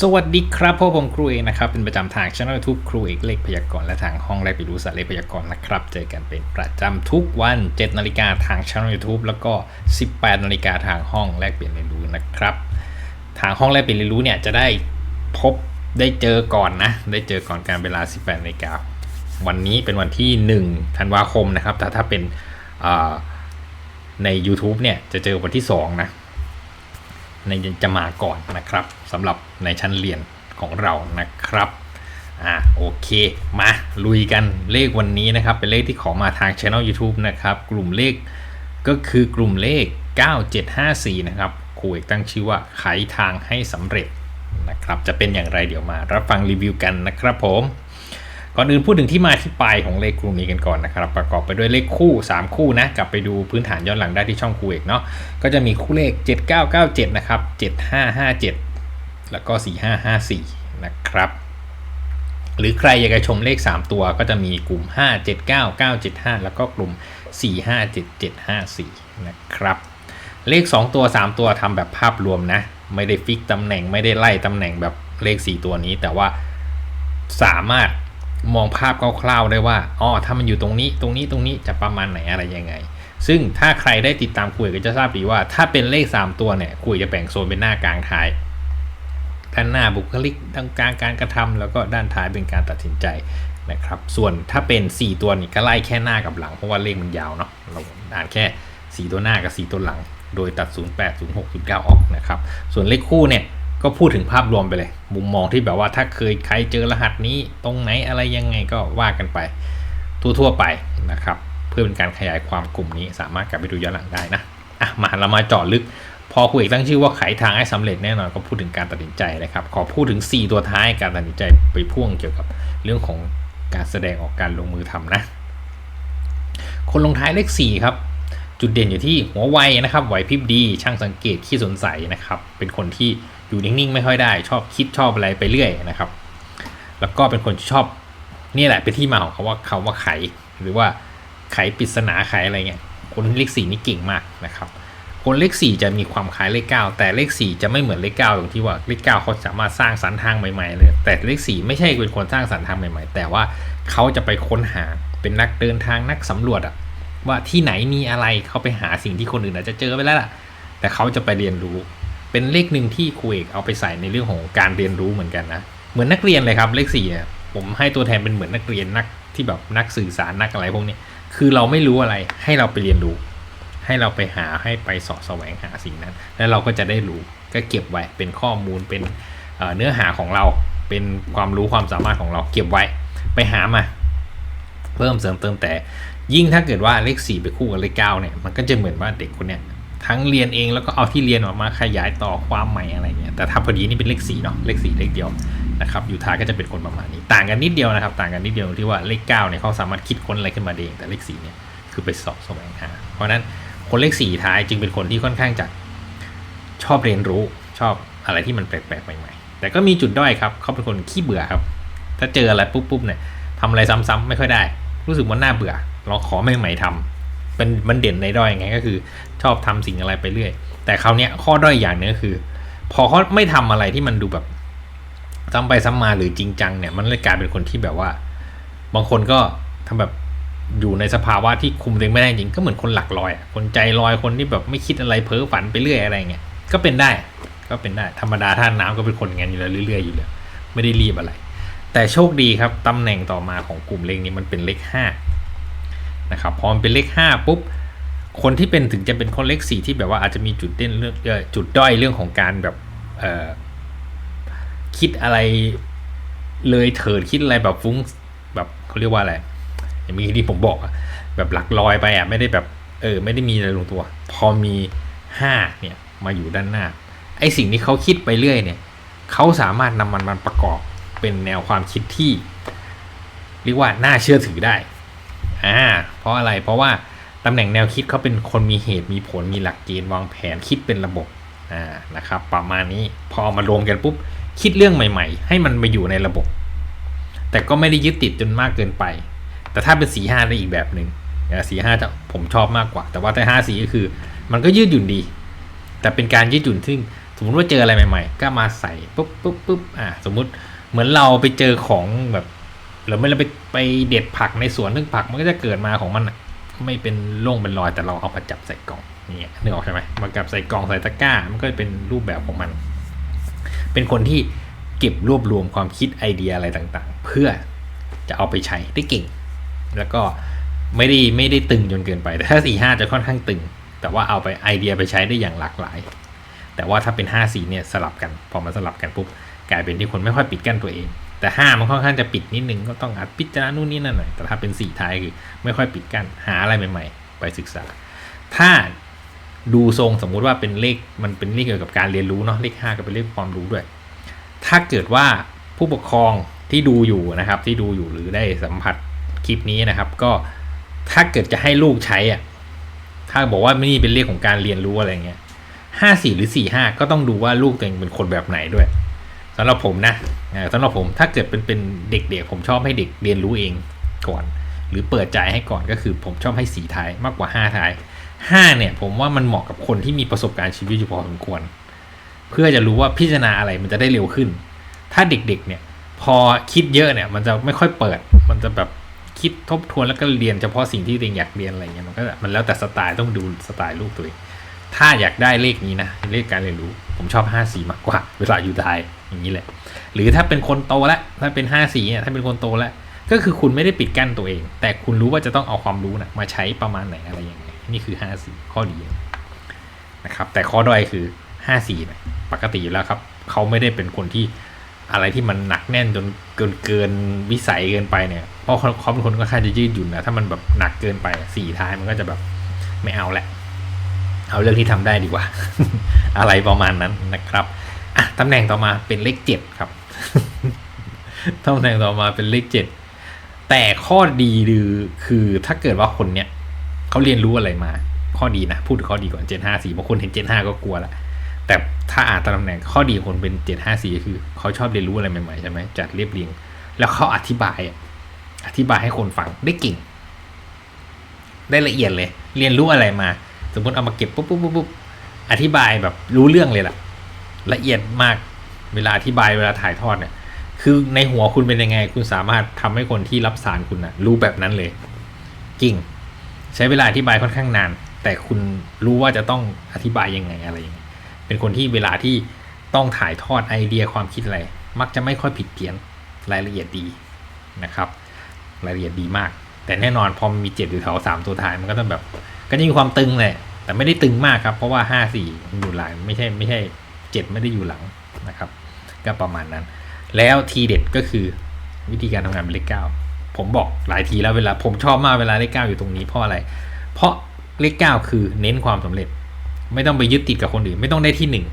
สวัสดีครับพวกผมครูเอกนะครับ เป็นประจำทางช่องทูบครูเอกเลขพยากรณ์และทางห้องแรกไปรู้สัตว์เลขพยากรณ์นะครับ เจอกันเป็นประจำทุกวัน7นาฬิกาทางช่อง YouTube แล้วก็ 18นาฬิกาทางห้องแลกเปลี่ยนเรียนรู้นะครับ ทางห้องแลกเปลี่ยนเรียนรู้เนี่ยจะได้พบได้เจอก่อนนะ ได้เจอก่อนการเวลา 18นาฬิกาวันนี้เป็นวันที่ 1 ธันวาคมนะครับแต่ถ้าเป็นใน YouTube เนี่ยจะเจอวันที่2นะ จะมาก่อนนะครับสำหรับในชั้นเรียนของเรานะครับอ่าโอเค มาลุยกันเลขวันนี้นะครับ เป็นเลขที่ขอมาทาง Channel YouTube นะครับ กลุ่มเลขก็คือกลุ่มเลข 9754 นะครับครูเอกตั้งชื่อว่าไขทางให้สำเร็จนะครับ จะเป็นอย่างไรเดี๋ยวมารับฟังรีวิวกันนะครับผม ก่อนอื่นพูดถึงที่มาที่ไปของเลขกลุ่มนี้กันก่อนนะครับ ประกอบไปด้วยเลขคู่ 3 คู่นะกลับไปดูพื้นฐานย้อนหลังได้ที่ช่องครูเอกเนาะก็จะมีคู่เลข 7997 นะครับ 7557 แล้วก็ 4554 นะครับ หรือใครอยากจะชมเลข 3 ตัวก็จะมีกลุ่ม 579975 แล้วก็กลุ่ม 457754 นะครับเลข 2 ตัว 3 ตัวทำแบบภาพรวมนะ ไม่ได้ฟิกตำแหน่งไม่ได้ไล่ตำแหน่งแบบเลข 4 ตัวนี้ แต่ว่าสามารถ มองภาพคร่าวๆได้ว่าอ๋อถ้ามันอยู่ตรงนี้ตรงนี้ตรงนี้จะประมาณไหนอะไรยังไง ซึ่งถ้าใครได้ติดตามคุยก็จะทราบดีว่า ถ้าเป็นเลข 3 ตัวเนี่ยคุยจะแบ่งโซนเป็นหน้ากลางท้ายด้านหน้าบุคลิกด้านกลางการกระทำแล้วก็ด้านท้ายเป็นการตัดสินใจนะครับ ส่วนถ้าเป็น 4 ตัวนี่ก็ไล่แค่หน้ากับหลังเพราะว่าเลขมันยาวเนาะเราอ่านแค่ 4 ตัวหน้ากับ 4 ตัวหลัง โดยตัด 08 06 09 ออกนะครับ ส่วนเลขคู่เนี่ย ก็พูดถึงภาพรวมไปเลย มุมมองที่แบบว่าถ้าเคยใครเจอรหัสนี้ตรงไหนอะไรยังไงก็ว่ากันไป ทั่วๆไปนะครับ เพื่อเป็นการขยายความกลุ่มนี้สามารถกลับไปดูย้อนหลังได้นะอะมาเรามาเจาะลึก พอคุยตั้งชื่อว่าไขทางให้สำเร็จแน่นอนก็พูดถึงการตัดสินใจนะครับ ขอพูดถึง 4 ตัวท้ายการตัดสินใจไปพ่วงเกี่ยวกับเรื่องของการแสดงออกการลงมือทำนะ คนลงท้ายเลข4ครับจุดเด่นอยู่ที่หัวไวนะครับไหวพริบดี ช่างสังเกตขี้สนใสนะครับ เป็นคนที่ อยู่นิ่งๆไม่ค่อยได้ ชอบคิดชอบอะไรไปเรื่อยนะครับ แล้วก็เป็นคนชอบนี่แหละเป็นที่มาของคาว่าคาว่าไข หรือว่าไขปริศนาไขอะไรเงี้ยคนเลขสี่นี่เก่งมากนะครับคนเลขสี่จะมีความคล้ายเลขเก้าแต่เลขสี่จะไม่เหมือนเลขเก้าตรงที่ว่าเลขเก้าเขาสามารถสร้างสรรค์ทางใหม่ๆเลย แต่เลขสี่ไม่ใช่เป็นคนสร้างสรรค์ทางใหม่ ๆ แต่ว่าเขาจะไปค้นหาเป็นนักเดินทางนักสำรวจอะว่าที่ไหนมีอะไรเขาไปหาสิ่งที่คนอื่นอาจจะเจอไปแล้วล่ะ แต่เขาจะไปเรียนรู้ เป็นเลขหนึ่งที่ครูเอกเอาไปใส่ในเรื่องของการเรียนรู้เหมือนกันนะ เหมือนนักเรียนเลยครับเลขสี่เนี่ยผมให้ตัวแทนเป็นเหมือนนักเรียนนักที่แบบนักสื่อสารนักอะไรพวกนี้คือเราไม่รู้อะไรให้เราไปเรียนรู้ ให้เราไปหาให้ไปสาะแสวงหาสิ่งนั้น แล้วเราก็จะได้รู้ก็เก็บไว้เป็นข้อมูลเป็นเอ่อเนื้อหาของเราเป็นความรู้ความสามารถของเราเก็บไว้ไปหามา เพิ่มเสริมเติมแต่ยิ่งถ้าเกิดว่าเลข4ไปคู่กับเลข9เนี่ยมันก็จะเหมือนว่าเด็กคนเนี้ย ทั้งเรียนเองแล้วก็เอาที่เรียนออกมาขยายต่อความใหม่อะไรเงี้ยแต่ถ้าพอดีนี่เป็นเลข4เนาะเลข4เลขเดียวนะครับยูทายก็จะเป็นคนประมาณนี้ ต่างกันนิดเดียวนะครับ ต่างกันนิดเดียวที่ว่าเลข9เนี่ยเขาสามารถคิดค้นอะไรขึ้นมาเองแต่เลข4เนี่ยคือไปสอบแสวงหาเพราะนั้นคนเลข4ท้ายจึงเป็นคนที่ค่อนข้างจะชอบเรียนรู้ชอบอะไรที่มันแปลกๆใหม่ๆ แต่ก็มีจุดด้อยครับเขาเป็นคนขี้เบื่อครับ ถ้าเจออะไรปุ๊บๆเนี่ยทำอะไรซ้ำๆไม่ค่อยได้ รู้สึกว่าน่าเบื่อเราขอใหม่ๆทำ เป็นมันเด่นในด้อยไงก็คือ ชอบทำสิ่งอะไรไปเรื่อย แต่คราวเนี้ยข้อด้อยอย่างนึงก็คือ พอเขาไม่ทำอะไรที่มันดูแบบซ้ำไปซ้ำมาหรือจริงจังเนี่ย มันเลยกลายเป็นคนที่แบบว่า บางคนก็ทำแบบอยู่ในสภาวะที่คุมตัวเองไม่ได้จริงก็เหมือนคนหลักลอยคนใจลอยคนที่แบบไม่คิดอะไรเพ้อฝันไปเรื่อยอะไรเงี้ยก็เป็นได้ก็เป็นได้ธรรมดาท่าน้ำก็เป็นคนงั้นอยู่แล้วเรื่อยๆอยู่แล้วไม่ได้รีบอะไร แต่โชคดีครับตำแหน่งต่อมาของกลุ่มเลขนี้มันเป็นเลขห้า นะครับพอมันเป็นเลขห้าปุ๊บคนที่เป็นถึงจะเป็นคนเลขสี่ที่แบบว่าอาจจะมีจุดเด่นเรื่องจุดด้อยเรื่องของการแบบเออคิดอะไรเลยเถิดคิดอะไรแบบฟุ้งแบบเขาเรียกว่าอะไรอย่างมีที่ผมบอกอะแบบหลักลอยไปอะไม่ได้แบบเออไม่ได้มีอะไรลงตัว พอมีห้าเนี่ยมาอยู่ด้านหน้าไอสิ่งที่เขาคิดไปเรื่อยเนี่ยเขาสามารถนำมันมาประกอบเป็นแนวความคิดที่ เรียกว่าน่าเชื่อถือได้ อ่าเพราะอะไรเพราะว่าตำแหน่งแนวคิดเขาเป็นคนมีเหตุมีผลมีหลักเกณฑ์วางแผนคิดเป็นระบบอ่านะครับ ประมาณนี้พอมารวมกันปุ๊บคิดเรื่องใหม่ ๆ ให้มันมาอยู่ในระบบ แต่ก็ไม่ได้ยึดติดจนมากเกินไป แต่ถ้าเป็นสีห้าได้อีกแบบหนึ่งสีห้าจะผมชอบมากกว่า แต่ว่าแต่ห้าสีก็คือ มันก็ยืดหยุ่นดี แต่เป็นการยืดหยุ่นซึ่งสมมติว่าเจออะไรใหม่ ๆ ก็มาใส่ปุ๊บปุ๊บปุ๊บอ่าสมมติเหมือนเราไปเจอของแบบ หรือไม่เราไปไปเด็ดผักในสวนซึ่งผักมันก็จะเกิดมาของมันอะไม่เป็นร่งเป็นรอยแต่เราเอามาจับใส่กล่องนี่นึกออกใช่ไหมมาจับใส่กล่องใส่ตะกร้า มันก็เป็นรูปแบบของมัน เป็นคนที่เก็บรวบรวมความคิดไอเดียอะไรต่างๆ เพื่อจะเอาไปใช้ได้เก่ง แล้วก็ไม่ได้ไม่ได้ตึงจนเกินไป แต่ถ้าสี่ห้าจะค่อนข้างตึง แต่ว่าเอาไปไอเดียไปใช้ได้อย่างหลากหลาย แต่ว่าถ้าเป็นห้าสีเนี่ยสลับกัน พอมันสลับกันปุ๊บกลายเป็นที่คนไม่ค่อยปิดกั้นตัวเอง แต่ห้ามันค่อนข้างจะปิดนิดนึงก็ต้องอาจพิจารณานู่นนี่นั่นหน่อยแต่ถ้าเป็นสี่ท้ายคือไม่ค่อยปิดกั้นหาอะไรใหม่ ๆ ไปศึกษา ถ้าดูทรงสมมุติว่าเป็นเลขมันเป็นเลขเกี่ยวกับการเรียนรู้เนาะเลขห้าก็เป็นเลขความรู้ด้วย ถ้าเกิดว่าผู้ปกครองที่ดูอยู่นะครับ ที่ดูอยู่หรือได้สัมผัสคลิปนี้นะครับ ก็ถ้าเกิดจะให้ลูกใช้อะถ้าบอกว่านี่เป็นเลขของการเรียนรู้อะไรเงี้ยห้าสี่หรือสี่ห้าก็ต้องดูว่าลูกตัวเองเป็นคนแบบไหนด้วย สำหรับผมนะอ่าสำหรับผมถ้าเกิดเป็นเป็นเด็กๆผมชอบให้เด็กเรียนรู้เองก่อน หรือเปิดใจให้ก่อนก็คือผมชอบให้สีท้ายมากกว่าห้าท้ายห้าเนี่ยผมว่ามันเหมาะกับคนที่มีประสบการณ์ชีวิตอยู่พอสมควร เพื่อจะรู้ว่าพิจารณาอะไรมันจะได้เร็วขึ้น ถ้าเด็กๆเนี่ยพอคิดเยอะเนี่ยมันจะไม่ค่อยเปิด มันจะแบบคิดทบทวนแล้วก็เรียนเฉพาะสิ่งที่ตัวเองอยากเรียนอะไรเงี้ยมันก็มันแล้วแต่สไตล์ต้องดูสไตล์ลูกตัวเองถ้าอยากได้เลขนี้นะเลขการเรียนรู้ ผมชอบ 5 4 มากกว่า เวลาอยู่ไทย อย่างนี้แหละ หรือถ้าเป็นคนโตแล้วถ้าเป็น5 4เนี่ยถ้าเป็นคนโตแล้วก็คือคุณไม่ได้ปิดกั้นตัวเอง แต่คุณรู้ว่าจะต้องเอาความรู้นะมาใช้ประมาณไหนอะไรยังไงนี่คือ5 4ข้อดีนะครับ แต่ข้อด้อยคือ5 4เนี่ยปกติอยู่แล้วครับเขาไม่ได้เป็นคนที่อะไรที่มันหนักแน่นจนเกินเกินวิสัยเกินไปเนี่ยเพราะเขาเป็นคนก็ค่าจะยืดหยุ่นนะถ้ามันแบบหนักเกินไปสี่ท้ายมันก็จะแบบไม่เอาแหละ เอาเรื่องที่ทำได้ดีกว่า อะไรประมาณนั้นนะครับ อะตำแหน่งต่อมาเป็นเลขเจ็ดครับตำแหน่งต่อมาเป็นเลขเจ็ดแต่ข้อดีคือคือถ้าเกิดว่าคนเนี้ยเขาเรียนรู้อะไรมา ข้อดีนะ พูดถึงข้อดีก่อนเจ็ดห้าสี่บางคนเห็นเจ็ดห้าก็กลัวละแต่ถ้าอ่านตำแหน่งข้อดีคนเป็นเจ็ดห้าสี่คือเขาชอบเรียนรู้อะไรใหม่ๆใช่ไหมจัดเรียบเรียง แล้วเขาอธิบาย อธิบายให้คนฟังได้เก่ง ได้ละเอียดเลย เรียนรู้อะไรมา สมมติเอามาเก็บปุ๊บปุ๊บปุ๊บปุ๊บอธิบายแบบรู้เรื่องเลยล่ะ ละเอียดมากเวลาอธิบายเวลาถ่ายทอดเนี่ย คือในหัวคุณเป็นยังไง คุณสามารถทำให้คนที่รับสารคุณนะรู้แบบนั้นเลยกิ่ง ใช้เวลาอธิบายค่อนข้างนาน แต่คุณรู้ว่าจะต้องอธิบายยังไงอะไรยังไงเป็นคนที่เวลาที่ต้องถ่ายทอดไอเดียความคิดอะไร มักจะไม่ค่อยผิดเพี้ยนรายละเอียดดีนะครับ รายละเอียดดีมาก แต่แน่นอนพอมีเจ็ดอยู่แถวสามตัวท้ายมันก็ต้องแบบ ก็จะมีความตึงแหละแต่ไม่ได้ตึงมากครับ เพราะว่าห้าสี่อยู่หลังไม่ใช่ไม่ใช่ เจ็ดไม่ได้อยู่หลังนะครับ ก็ประมาณนั้น แล้วทีเด็ดก็คือวิธีการทำงานเป็นเลขเก้าผมบอกหลายทีแล้วเวลาผมชอบมากเวลาเลขเก้าอยู่ตรงนี้เพราะอะไร เพราะเลขเก้าคือเน้นความสำเร็จ ไม่ต้องไปยึดติดกับคนอื่น ไม่ต้องได้ที่หนึ่ง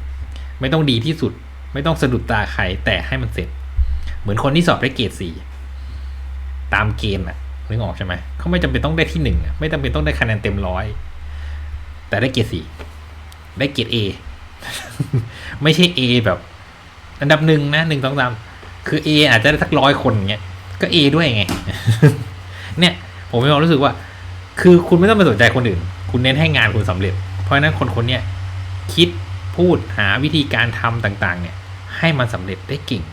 ไม่ต้องดีที่สุด ไม่ต้องสะดุดตาใครแต่ให้มันเสร็จ เหมือนคนที่สอบได้เกรดสี่ตามเกณฑ์อะนึกออกใช่ไหมเขาไม่จำเป็นต้องได้ที่หนึ่งไม่จำเป็นต้องได้คะแนนเต็มร้อยแต่ได้เกรดสี่ได้เกรดเอ ไม่ใช่ A แบบ อันดับหนึ่งนะหนึ่งสองสามคือ A อาจจะได้สักร้อยคนเงี้ยก็ A ด้วยไง เนี่ย ผมมีความรู้สึกว่า คือคุณไม่ต้องไปสนใจคนอื่น คุณเน้นให้งานคุณสำเร็จ เพราะฉะนั้นคนคนเนี้ยคิดพูดหาวิธีการทำต่าง ๆ เนี่ย ให้มันสำเร็จได้เก่ง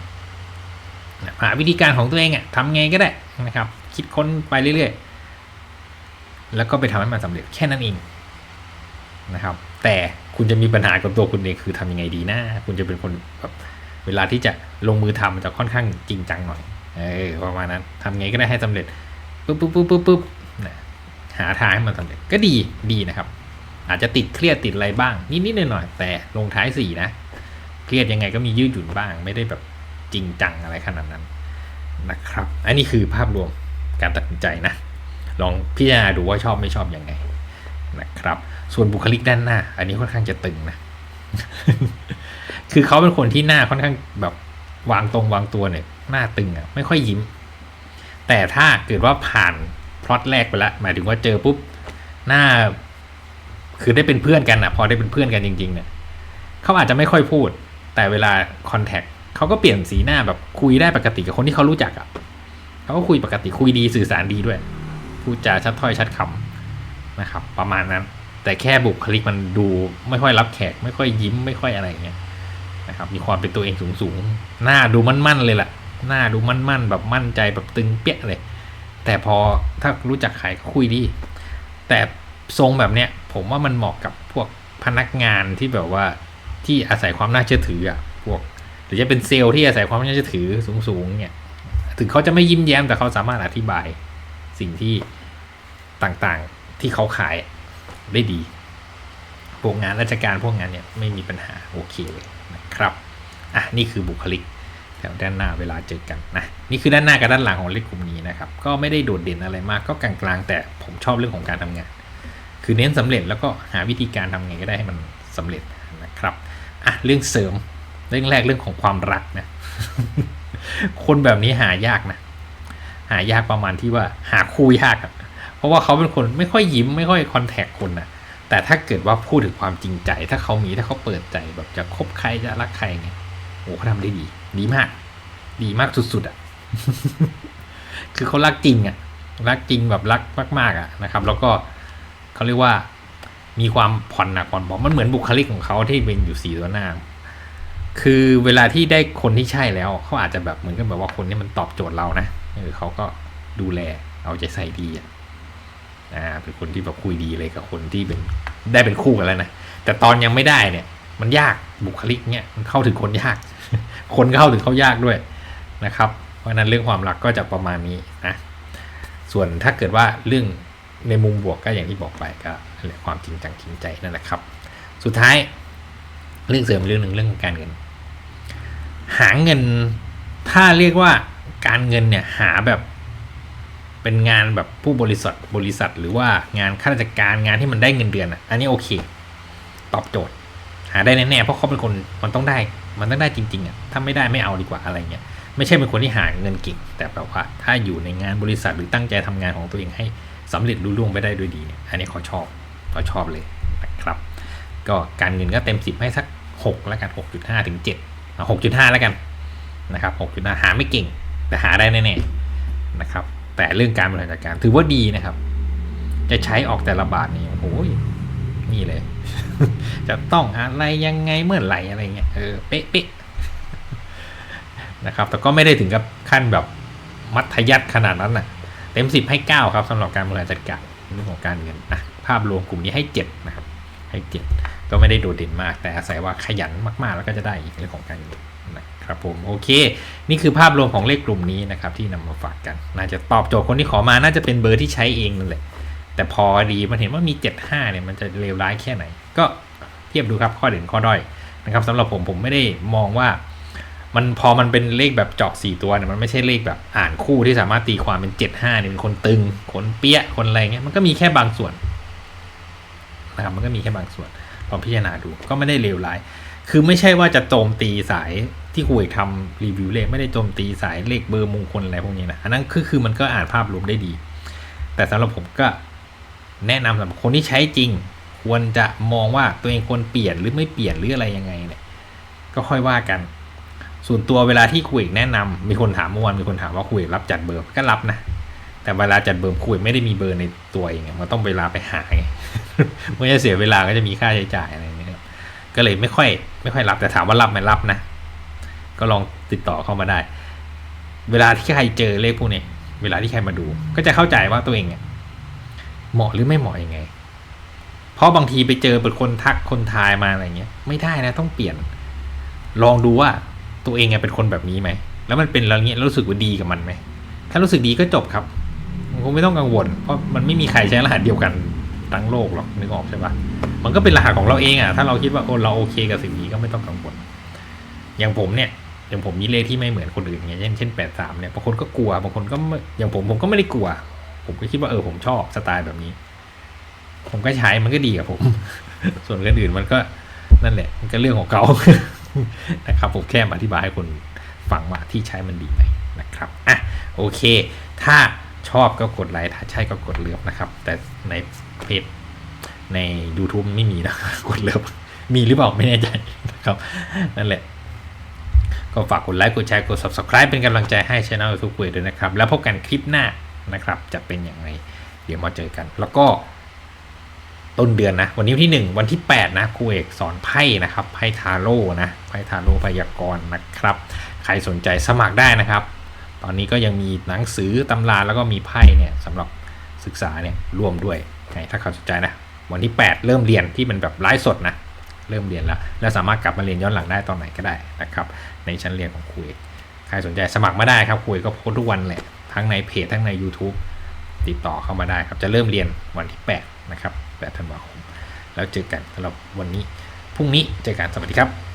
หาวิธีการของตัวเองอะทำไงก็ได้นะครับ คิดค้นไปเรื่อยๆ แล้วก็ไปทำให้มันสำเร็จแค่นั้นเองนะครับ แต่คุณจะมีปัญหากับตัวคุณเองคือทำยังไงดีนะคุณจะเป็นคนแบบเวลาที่จะลงมือทำมันจะค่อนข้างจริงจังหน่อยเออประมาณนั้นทำไงก็ได้ให้สำเร็จปุ๊บปุ๊บปุ๊บปุ๊บปุ๊บนะหาทางให้มันสำเร็จก็ดีดีนะครับ อาจจะติดเครียดติดอะไรบ้าง นิดๆหน่อยๆแต่ลงท้ายสี่นะ เครียดยังไงก็มียืดหยุ่นบ้าง ไม่ได้แบบจริงจังอะไรขนาดนั้นนะครับ อันนี้คือภาพรวมการตัดสินใจนะ ลองพิจารณาดูว่าชอบไม่ชอบยังไงนะครับ ส่วนบุคลิกด้านหน้า อันนี้ค่อนข้างจะตึงนะ คือเขาเป็นคนที่หน้าค่อนข้างแบบวางตรงวางตัวเนี่ย หน้าตึงอะ ไม่ค่อยยิ้ม แต่ถ้าเกิดว่าผ่านพล็อตแรกไปแล้วหมายถึงว่าเจอปุ๊บหน้า คือได้เป็นเพื่อนกันอะ พอได้เป็นเพื่อนกันจริง ๆ เนี่ยเขาอาจจะไม่ค่อยพูด แต่เวลาคอนแทคเขาก็เปลี่ยนสีหน้าแบบคุยได้ปกติกับคนที่เขารู้จักอะเขาก็คุยปกติคุยดีสื่อสารดีด้วยพูดจาชัดถ้อยชัดคำนะครับ ประมาณนั้น แต่แค่บุคลิกมันดูไม่ค่อยรับแขก ไม่ค่อยยิ้มไม่ค่อยอะไรเงี้ยนะครับ มีความเป็นตัวเองสูงๆหน้าดูมั่นๆเลยล่ะ หน้าดูมั่นๆแบบมั่นใจแบบตึงเปี้ยเลย แต่พอถ้ารู้จักขายก็คุยดี แต่ทรงแบบเนี้ยผมว่ามันเหมาะกับพวกพนักงานที่แบบว่าที่อาศัยความน่าเชื่อถืออะพวกหรือจะเป็นเซลล์ที่อาศัยความน่าเชื่อถือสูงๆเนี่ยถึงเขาจะไม่ยิ้มแย้มแต่เขาสามารถอธิบายสิ่งที่ต่างๆที่เขาขาย ได้ดี พวกงานราชการพวกงานเนี่ยไม่มีปัญหาโอเคเลยนะครับอะนี่คือบุคลิกแถวด้านหน้าเวลาเจอกันนะนี่คือด้านหน้ากับด้านหลังของเลขกลุ่มนี้นะครับก็ไม่ได้โดดเด่นอะไรมากก็กลางๆ แต่ผมชอบเรื่องของการทำงาน คือเน้นสำเร็จแล้วก็หาวิธีการทำไงก็ได้ให้มันสำเร็จนะครับอะเรื่องเสริมเรื่องแรกเรื่องของความรักนะคนแบบนี้หายากนะหายากประมาณที่ว่าหาคู่ยากอะ เพราะว่าเขาเป็นคนไม่ค่อยยิ้มไม่ค่อยคอนแทคคนนะแต่ถ้าเกิดว่าพูดถึงความจริงใจ ถ้าเขามีถ้าเขาเปิดใจแบบจะคบใครจะรักใครไงโอ้เขาทำได้ดี ดีมาก ดีมากสุดๆอะ คือเขารักจริงอะ รักจริงแบบรักมากๆอะนะครับ แล้วก็เขาเรียกว่ามีความผ่อนหนักผ่อนเบามันเหมือนบุคลิกของเขาที่เป็นอยู่สีตัวหน้า คือเวลาที่ได้คนที่ใช่แล้วเขาอาจจะแบบเหมือนกับแบบว่าคนนี้มันตอบโจทย์เรานะเออเขาก็ดูแลเอาใจใส่ดีอะ อ่าเป็นคนที่แบบคุยดีเลยกับคนที่เป็นได้เป็นคู่กันแล้วนะแต่ตอนยังไม่ได้เนี่ย มันยากบุคลิกเนี่ยมันเข้าถึงคนยาก คนเข้าถึงเขายากด้วยนะครับ เพราะนั้นเรื่องความรักก็จะประมาณนี้นะส่วนถ้าเกิดว่าเรื่องในมุมบวกก็อย่างที่บอกไปก็ความจริงจังจริงใจนั่นแหละครับ สุดท้ายเรื่องเสริมเรื่องหนึ่งเรื่องของการเงิน หาเงินถ้าเรียกว่าการเงินเนี่ยหาแบบ เป็นงานแบบผู้บริษัทบริษัท หรือว่างานข้าราชการงานที่มันได้เงินเดือนอะอันนี้โอเค ตอบโจทย์ หาได้แน่ๆเพราะเขาเป็นคนมันต้องได้ มันต้องได้จริงๆอะถ้าไม่ได้ไม่เอาดีกว่าอะไรเงี้ยไม่ใช่เป็นคนที่หาเงินเก่ง แต่แบบว่าถ้าอยู่ในงานบริษัทหรือตั้งใจทำงานของตัวเองให้สำเร็จรุ่ล่วงไปได้ด้วยดีเนี่ยอันนี้เขาชอบเขาชอบเลยนะครับ ก็การเงินก็เต็มสิบให้สักหกแล้วกันหกจุดห้าถึงเจ็ดหกจุดห้าแล้วกันนะครับหกจุดห้าหาไม่เก่ง แต่หาได้แน่ๆนะครับ แต่เรื่องการบริหารจัดการ ถือว่าดีนะครับ จะใช้ออกแต่ละบาทนี่โอ้โหนี่เลย จะต้องอะไรยังไงเมื่อไหร่อะไรเงี้ยเออเป๊ะเป๊ะนะครับ แต่ก็ไม่ได้ถึงกับขั้นแบบมัธยัติขนาดนั้นน่ะ เต็มสิบให้เก้าครับสำหรับการบริหารจัดการเรื่องของการเงินนะภาพรวมกลุ่มนี้ให้เจ็ดนะครับ ให้เจ็ดก็ไม่ได้โดดเด่นมาก แต่อาศัยว่าขยันมากๆ แล้วก็จะได้อีกเรื่องของการเงิน นะครับผมโอเค นี่คือภาพรวมของเลขกลุ่มนี้นะครับที่นำมาฝากกัน น่าจะตอบโจทย์คนที่ขอมาน่าจะเป็นเบอร์ที่ใช้เองนั่นแหละแต่พอดีมันเห็นว่ามี 75เนี่ยมันจะเลวร้ายแค่ไหน ก็เทียบดูครับข้อเด่นข้อด้อยนะครับสำหรับผมผมไม่ได้มองว่า มันพอมันเป็นเลขแบบจาะสี่ตัวเนี่ยมันไม่ใช่เลขแบบอ่านคู่ที่สามารถตีความเป็นเจ็ดห้าเนี่ยเป็นคนตึงคนเปี้ยคนอะไรเงี้ยมันก็มีแค่บางส่วนนะครับมันก็มีแค่บางส่วนลองพิจารณาดูก็ไม่ได้เลวร้าย คือไม่ใช่ว่าจะโจมตีสาย ที่คุยทำรีวิวเลขไม่ได้โจมตีสายเลขเบอร์มงคลอะไรพวกนี้นะอันนั้นคือคือมันก็อ่านภาพรวมได้ดี แต่สำหรับผมก็แนะนำสำหรับคนที่ใช้จริง ควรจะมองว่าตัวเองควรเปลี่ยนหรือไม่เปลี่ยนหรืออะไรยังไงเนี่ยก็ค่อยว่ากัน ส่วนตัวเวลาที่คุยแนะนำมีคนถามเมื่อวานมีคนถามว่าคุยรับจัดเบอร์ก็รับนะแต่เวลาจัดเบอร์คุยไม่ได้มีเบอร์ในตัวเองมันต้องเวลาไปหาไงเมื่อจะเสียเวลาก็จะมีค่าใช้จ่ายอะไรอย่างเงี้ยก็เลยไม่ค่อย ไม่ค่อยรับแต่ถามว่ารับไหมรับนะ ก็ลองติดต่อเข้ามาได้ เวลาที่ใครเจอเลขพวกนี้เวลาที่ใครมาดู ก็จะเข้าใจว่าตัวเองเนี่ยเหมาะหรือไม่เหมาะยังไง เพราะบางทีไปเจอเป็นคนทักคนทายมาอะไรเงี้ย ไม่ได้นะต้องเปลี่ยน ลองดูว่าตัวเองเป็นคนแบบนี้ไหม แล้วมันเป็นอะไรเงี้ยรู้สึกว่าดีกับมันไหม ถ้ารู้สึกดีก็จบครับคงไม่ต้องกังวล เพราะมันไม่มีใครใช้รหัสเดียวกันทั้งโลกหรอกนึกออกใช่ปะมันก็เป็นรหัสของเราเองอะ ถ้าเราคิดว่าโอ้เราโอเคกับสิ่งนี้ก็ไม่ต้องกังวล อย่างผมเนี่ย อย่างผมมีเลขที่ไม่เหมือนคนอื่นอย่างเช่นเช่นแปดสามเนี่ยบางคนก็กลัวบางคนก็ไม่อย่างผมผมก็ไม่ได้กลัว ผมก็คิดว่าเออผมชอบสไตล์แบบนี้ ผมก็ใช้มันก็ดีกับผม ส่วนคนอื่นมันก็นั่นแหละ มันก็เรื่องของเขานะครับผมแค่มาอธิบายให้คนฟังว่าที่ใช้มันดีไหมนะครับอะโอเค ถ้าชอบก็กดไลค์ถ้าใช่ก็กดเลือกนะครับ แต่ในเพจใน YouTube ไม่มีนะกดเลือกมีหรือเปล่าไม่แน่ใจนะครับ นั่นแหละ ก็ฝากกดไลค์กดแชร์กด subscribe เป็นกำลังใจให้ช่องทุกเวด้วยนะครับ แล้วพบกันคลิปหน้านะครับ จะเป็นอย่างไรเดี๋ยวมาเจอกัน แล้วก็ต้นเดือนนะ วันนี้วันที่ 1 วันที่ 8 นะครูเอกสอนไพ่นะครับไพ่ทาโร่นะไพ่ทาโร่พยากรณ์นะครับ ใครสนใจสมัครได้นะครับ ตอนนี้ก็ยังมีหนังสือตำราแล้วก็มีไพ่เนี่ยสำหรับศึกษาเนี่ยร่วมด้วยถ้าใครสนใจนะ วันที่ 8 เริ่มเรียนที่เป็นแบบไลฟ์สดนะ เริ่มเรียนแล้วแล้วสามารถกลับมาเรียนย้อนหลังได้ตอนไหนก็ได้นะครับ ในชั้นเรียนของครูเอกใครสนใจสมัครมาได้ครับครูเอกก็โพสทุกวันแหละทั้งในเพจทั้งใน YouTube ติดต่อเข้ามาได้ครับ จะเริ่มเรียนวันที่ 8 นะครับ8ธันวาคม แล้วเจอกันสำหรับวันนี้ พรุ่งนี้เจอกันสวัสดีครับ